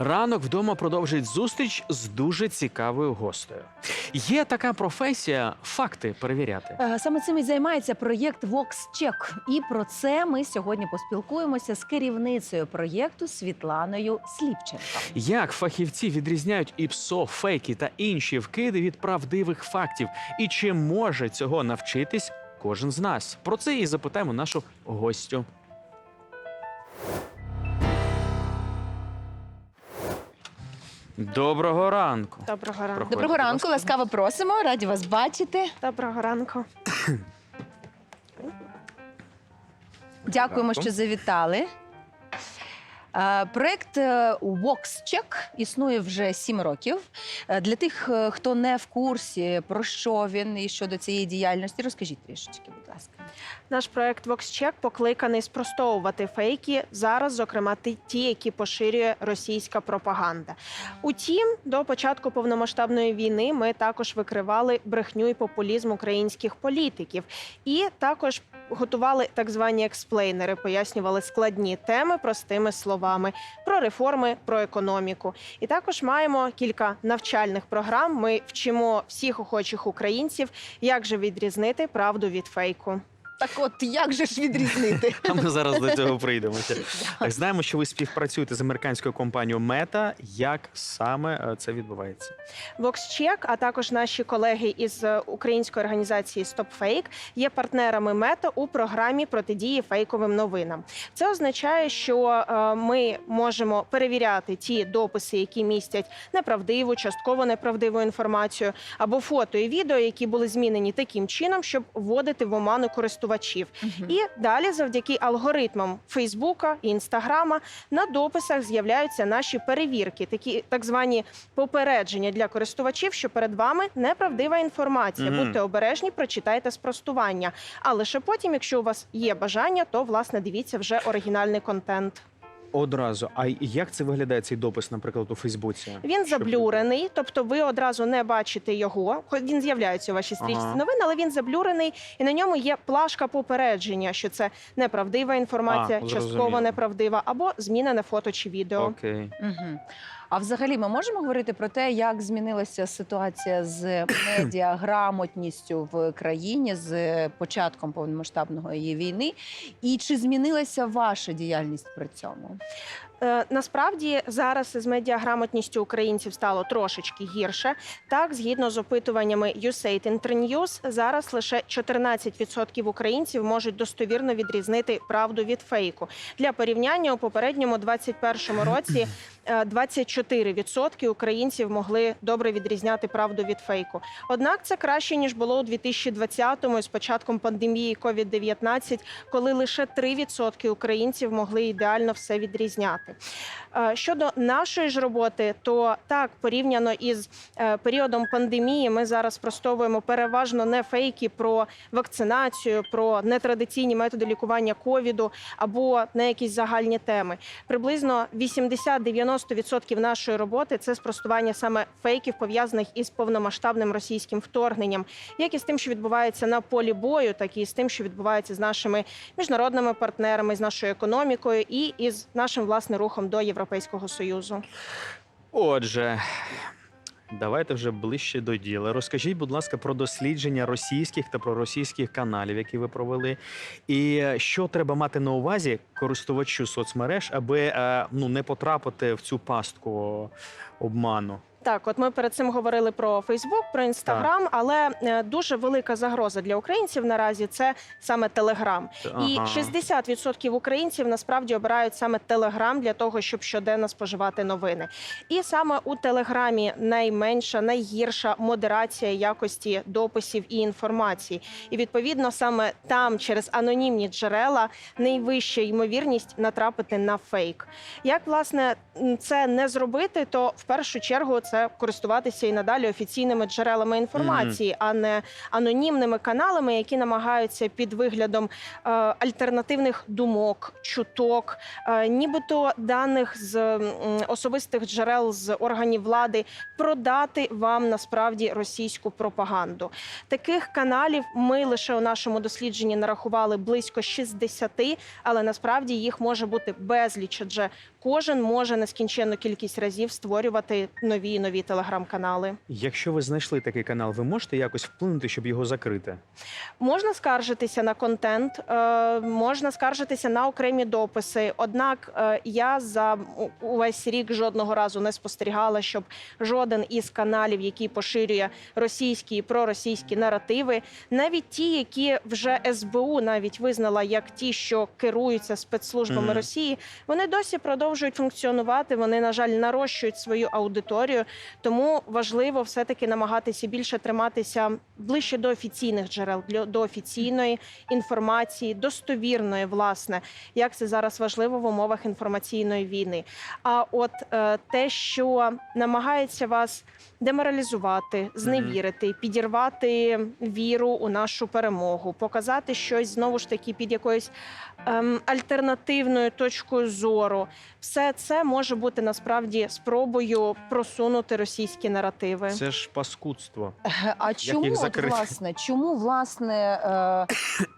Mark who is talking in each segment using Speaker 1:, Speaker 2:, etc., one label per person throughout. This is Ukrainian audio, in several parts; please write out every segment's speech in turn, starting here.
Speaker 1: Ранок вдома продовжить зустріч з дуже цікавою гостею. Є така професія факти перевіряти.
Speaker 2: Е, Саме цим і займається проєкт VoxCheck. І про це ми сьогодні поспілкуємося з керівницею проєкту Світланою Сліпченко.
Speaker 1: Як фахівці відрізняють ІПСО, фейки та інші вкиди від правдивих фактів, і чи може цього навчитись кожен з нас? Про це і запитаємо нашу гостю. Доброго ранку.
Speaker 3: Доброго ранку.
Speaker 1: Проходьте,
Speaker 2: Доброго
Speaker 1: будь
Speaker 2: ранку,
Speaker 1: ласка.
Speaker 2: ласкаво просимо. Раді вас бачити.
Speaker 3: Доброго ранку.
Speaker 2: Дякуємо,
Speaker 1: Ранку.
Speaker 2: що завітали. Е, Проект е, VoxCheck існує вже сім років. Е, Для тих, е, хто не в курсі, про що він і щодо цієї діяльності, розкажіть трішечки, будь ласка.
Speaker 3: Наш проект VoxCheck покликаний спростовувати фейки зараз, зокрема ті- які поширює російська пропаганда. Утім, до початку повномасштабної війни ми також викривали брехню і популізм українських політиків, і також готували так звані експлейнери, пояснювали складні теми простими словами про реформи, про економіку. І також маємо кілька навчальних програм. Ми вчимо всіх охочих українців, як же відрізнити правду від фейку.
Speaker 2: Так от як же ж відрізнити?
Speaker 1: А ми зараз до цього прийдемо. Так, знаємо, що ви співпрацюєте з американською компанією Мета. Як саме е, це відбувається?
Speaker 3: VoxCheck, а також наші колеги із е, української організації StopFake є партнерами Мета у програмі протидії фейковим новинам. Це означає, що е, ми можемо перевіряти ті дописи, які містять неправдиву, частково неправдиву інформацію, або фото і відео, які були змінені таким чином, щоб вводити в оману користувачів. І далі, завдяки алгоритмам Фейсбука і Інстаграма, на дописах з'являються наші перевірки, такі так звані попередження для користувачів, що перед вами неправдива інформація.
Speaker 1: Угу.
Speaker 3: Будьте обережні, прочитайте спростування. А лише потім, якщо у вас є бажання, то власне дивіться вже оригінальний контент.
Speaker 1: Одразу. А як це виглядає цей допис, наприклад, у Фейсбуці?
Speaker 3: Він заблюрений, тобто ви одразу не бачите його. Хоч він з'являється у вашій стрічці
Speaker 1: Ага.
Speaker 3: новин, але він заблюрений, і на ньому є плашка попередження, що це неправдива інформація,
Speaker 1: А,
Speaker 3: частково неправдива, або змінене фото чи відео.
Speaker 1: Окей.
Speaker 2: Угу. А взагалі ми можемо говорити про те, як змінилася ситуація з медіаграмотністю в країні з початком повномасштабного її війни, і чи змінилася ваша діяльність при цьому?
Speaker 3: Е, насправді зараз з медіаграмотністю українців стало трошечки гірше. Так, згідно з опитуваннями USAID Internews, зараз лише 14% українців можуть достовірно відрізнити правду від фейку. Для порівняння у попередньому 21 році е, 24% українців могли добре відрізняти правду від фейку. Однак це краще ніж було у 2020-му з початком пандемії COVID-19, коли лише 3% українців могли ідеально все відрізняти. Е, Щодо нашої ж роботи, то так порівняно із е, періодом пандемії, ми зараз спростовуємо переважно не фейки про вакцинацію, про нетрадиційні методи лікування ковіду або на якісь загальні теми. Приблизно 80-90% нашої роботи це спростування саме фейків, пов'язаних із повномасштабним російським вторгненням, як і з тим, що відбувається на полі бою, так і з тим, що відбувається з нашими міжнародними партнерами, з нашою економікою і із нашим власне рухом до Європейського союзу.
Speaker 1: Отже. Давайте вже ближче до діла. Розкажіть, будь ласка, про дослідження російських та проросійських каналів, які ви провели, і е, що треба мати на увазі користувачу соцмереж, аби е, ну не потрапити в цю пастку обману.
Speaker 3: Так, от ми перед цим говорили про Фейсбук, про Інстаграм, але е, дуже велика загроза для українців наразі це саме Телеграм. І
Speaker 1: Ага.
Speaker 3: 60% українців насправді обирають саме Телеграм для того, щоб щоденно споживати новини. І саме у Телеграмі найменша, найгірша модерація якості дописів і інформації. І відповідно саме там, через анонімні джерела, найвища ймовірність натрапити на фейк. Як власне м, це не зробити, то в першу чергу це користуватися і надалі офіційними джерелами інформації, а не анонімними каналами, які намагаються під виглядом е, альтернативних думок, чуток, е, нібито даних з м, особистих джерел з органів влади продати вам насправді російську пропаганду. Таких каналів ми лише у нашому дослідженні нарахували близько 60, але насправді їх може бути безліч. Адже кожен може нескінченну кількість разів створювати нові і нові телеграм-канали.
Speaker 1: Якщо ви знайшли такий канал, ви можете якось вплинути, щоб його закрити?
Speaker 3: Можна скаржитися на контент, е, можна скаржитися на окремі дописи. Однак е, я за увесь рік жодного разу не спостерігала, щоб жоден із каналів, який поширює російські і проросійські наративи, навіть ті, які вже СБУ навіть визнала як ті, що керуються спецслужбами
Speaker 1: Мгм.
Speaker 3: Росії, вони досі продовжують функціонувати. Вони, на жаль, нарощують свою аудиторію. Тому важливо все-таки намагатися більше триматися ближче до офіційних джерел, до офіційної інформації, достовірної, власне, як це зараз важливо в умовах інформаційної війни. А от е, те, що намагається вас деморалізувати, зневірити, підірвати віру у нашу перемогу, показати щось знову ж таки під якоюсь ем, альтернативною точкою зору, все це може бути насправді спробою просунути російські наративи.
Speaker 1: Це ж паскудство.
Speaker 2: А чому от,
Speaker 1: закрити?
Speaker 2: власне, чому власне е,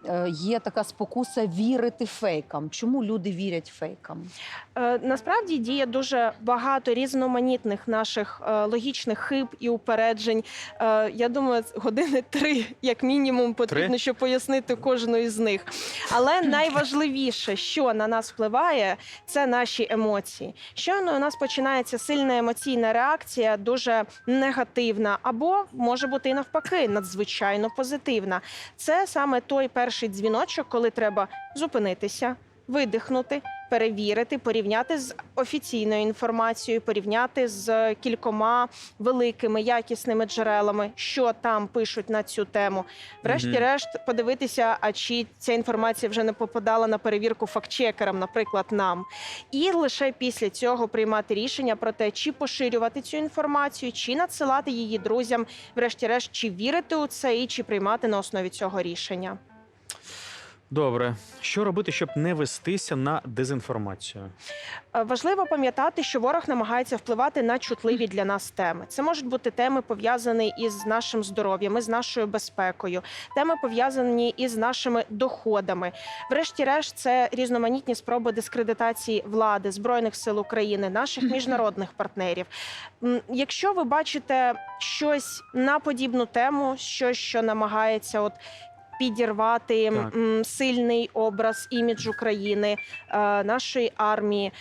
Speaker 2: е, є така спокуса вірити фейкам? Чому люди вірять фейкам?
Speaker 3: Е, Насправді діє дуже багато різноманітних наших е, логічних хиб і упереджень. Е, Я думаю, години три, як мінімум, потрібно, щоб пояснити кожну із них. Але найважливіше, що на нас впливає, це наші емоції. Щойно у нас починається сильна емоційна реакція, дуже негативна, або може бути і навпаки, надзвичайно позитивна. Це саме той перший дзвіночок, коли треба зупинитися, видихнути, перевірити, порівняти з офіційною інформацією, порівняти з кількома великими якісними джерелами, що там пишуть на цю тему. Врешті-решт, подивитися, а чи ця інформація вже не попадала на перевірку фактчекерам, наприклад, нам. І лише після цього приймати рішення про те, чи поширювати цю інформацію, чи надсилати її друзям, врешті-решт, чи вірити у це і чи приймати на основі цього рішення.
Speaker 1: Добре, що робити, щоб не вестися на дезінформацію?
Speaker 3: Е, Важливо пам'ятати, що ворог намагається впливати на чутливі для нас теми. Це можуть бути теми пов'язані із нашим здоров'ям, із нашою безпекою, теми пов'язані із нашими доходами. Врешті-решт, це різноманітні спроби дискредитації влади збройних сил України, наших міжнародних партнерів. Якщо ви бачите щось на подібну тему, щось, що намагається от. Підірвати
Speaker 1: Так.
Speaker 3: сильний образ імідж України, е, нашої армії.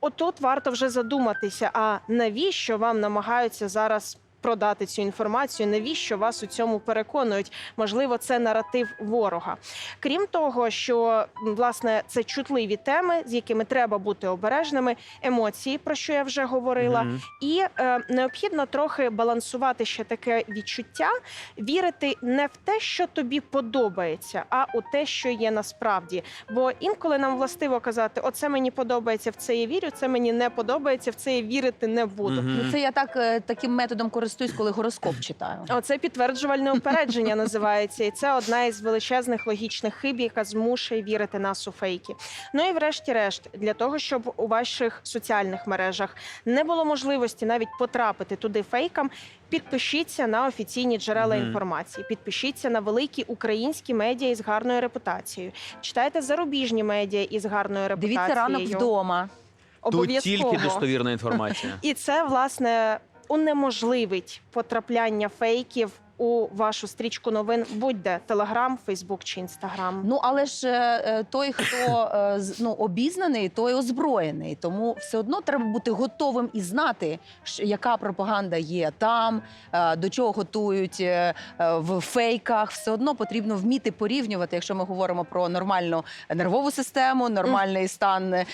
Speaker 3: Отут варто вже задуматися: а навіщо вам намагаються зараз продати цю інформацію? Навіщо вас у цьому переконують? Можливо, це наратив ворога. Крім того, що власне це чутливі теми, з якими треба бути обережними, емоції, про що я вже говорила.
Speaker 1: Мгм.
Speaker 3: І е, необхідно трохи балансувати ще таке відчуття, вірити не в те, що тобі подобається, а у те, що є насправді. Бо інколи нам властиво казати: оце мені подобається, в це я вірю, це мені не подобається, в це я вірити не буду.
Speaker 1: Мгм.
Speaker 2: Ну, це я так е, таким методом користуюсь, коли гороскоп читаю.
Speaker 3: Оце підтверджувальне упередження називається, і це одна із величезних логічних хиб, яка змушує вірити нас у фейки. Ну і врешті-решт, для того, щоб у ваших соціальних мережах не було можливості навіть потрапити туди фейкам. Підпишіться на офіційні джерела
Speaker 1: Мгм.
Speaker 3: інформації, підпишіться на великі українські медіа із гарною репутацією. Читайте зарубіжні медіа із гарною репутацією.
Speaker 2: Дивіться ранок вдома.
Speaker 1: Тут тільки достовірна інформація.
Speaker 3: І це власне унеможливить потрапляння фейків у вашу стрічку новин, будь-де Телеграм, Фейсбук чи Інстаграм.
Speaker 2: Ну але ж е, е, той, хто е, ну, обізнаний, той озброєний. Тому все одно треба бути готовим і знати, що- яка пропаганда є там, е, до чого готують в фейках. Все одно потрібно вміти порівнювати, якщо ми говоримо про нормальну нервову систему, нормальний стан, е,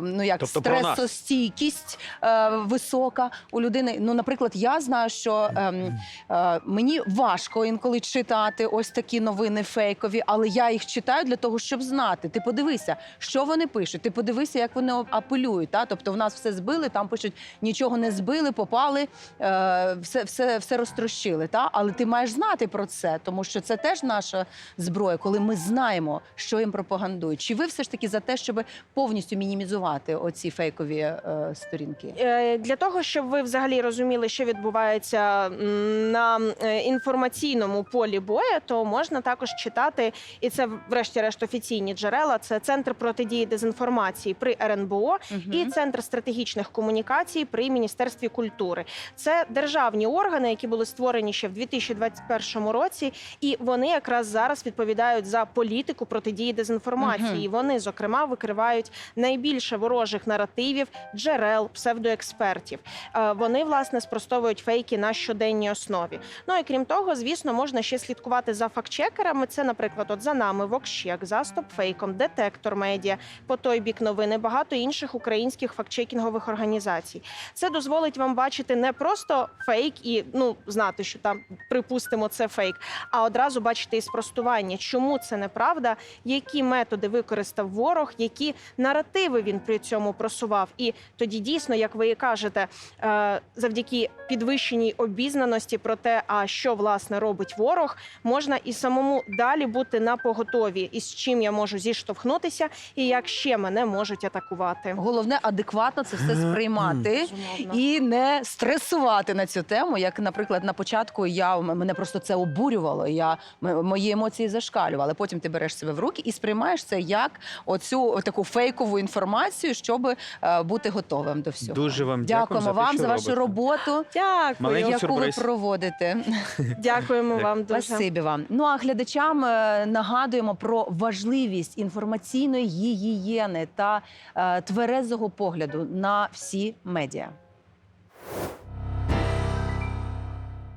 Speaker 2: ну як
Speaker 1: Тобто
Speaker 2: стресостійкість е, висока у людини. Ну, наприклад, я знаю, що ем, е, мені важко інколи читати ось такі новини фейкові, але я їх читаю для того, щоб знати. Ти подивися, що вони пишуть. Ти подивися, як вони апелюють. Та? Тобто, в нас все збили, там пишуть нічого не збили, попали, е, все, все, все розтрощили. Та? Але ти маєш знати про це, тому що це теж наша зброя, коли ми знаємо, що їм пропагандують. Чи ви все ж таки за те, щоб повністю мінімізувати оці фейкові е, сторінки?
Speaker 3: Е, Для того щоб ви взагалі розуміли, що відбувається на е, інформаційному полі бою, то можна також читати, і це, врешті-решт, офіційні джерела. Це центр протидії дезінформації при РНБО і центр стратегічних комунікацій при міністерстві культури. Це державні органи, які були створені ще в 2021 році, і вони якраз зараз відповідають за політику протидії дезінформації. І Вони, зокрема, викривають найбільше ворожих наративів, джерел, псевдоекспертів. Е, Вони власне спростовують фейки на щоденній основі. Ну і крім того, звісно, можна ще слідкувати за фактчекерами. Це, наприклад, от за нами Вокщек, за Стопфейком, Детектор Медіа, по той бік новини, багато інших українських фактчекінгових організацій. Це дозволить вам бачити не просто фейк і ну знати, що там припустимо це фейк, а одразу бачити і спростування, чому це неправда, які методи використав ворог, які наративи він при цьому просував. І тоді дійсно, як ви і кажете, е, завдяки підвищеній обізнаності про те, а що власне робить ворог, можна і самому далі бути на поготові, і з чим я можу зіштовхнутися, і як ще мене можуть атакувати.
Speaker 2: Головне адекватно це все сприймати. І не стресувати на цю тему, як, наприклад, на початку я мене просто це обурювало. Я мої емоції зашкалювали. Потім ти береш себе в руки і сприймаєш це як оцю таку фейкову інформацію, щоб е, бути готовим до всього.
Speaker 1: Дуже вам
Speaker 2: Дякуємо
Speaker 1: дякую за те,
Speaker 2: вам
Speaker 1: що
Speaker 2: за вашу роботу,
Speaker 3: Дякую.
Speaker 1: Маленький
Speaker 2: яку
Speaker 1: сюрприз.
Speaker 2: ви проводите.
Speaker 3: Дякуємо вам дуже.
Speaker 2: Спасибі вам. Ну а глядачам е, нагадуємо про важливість інформаційної гігієни та е, тверезого погляду на всі медіа.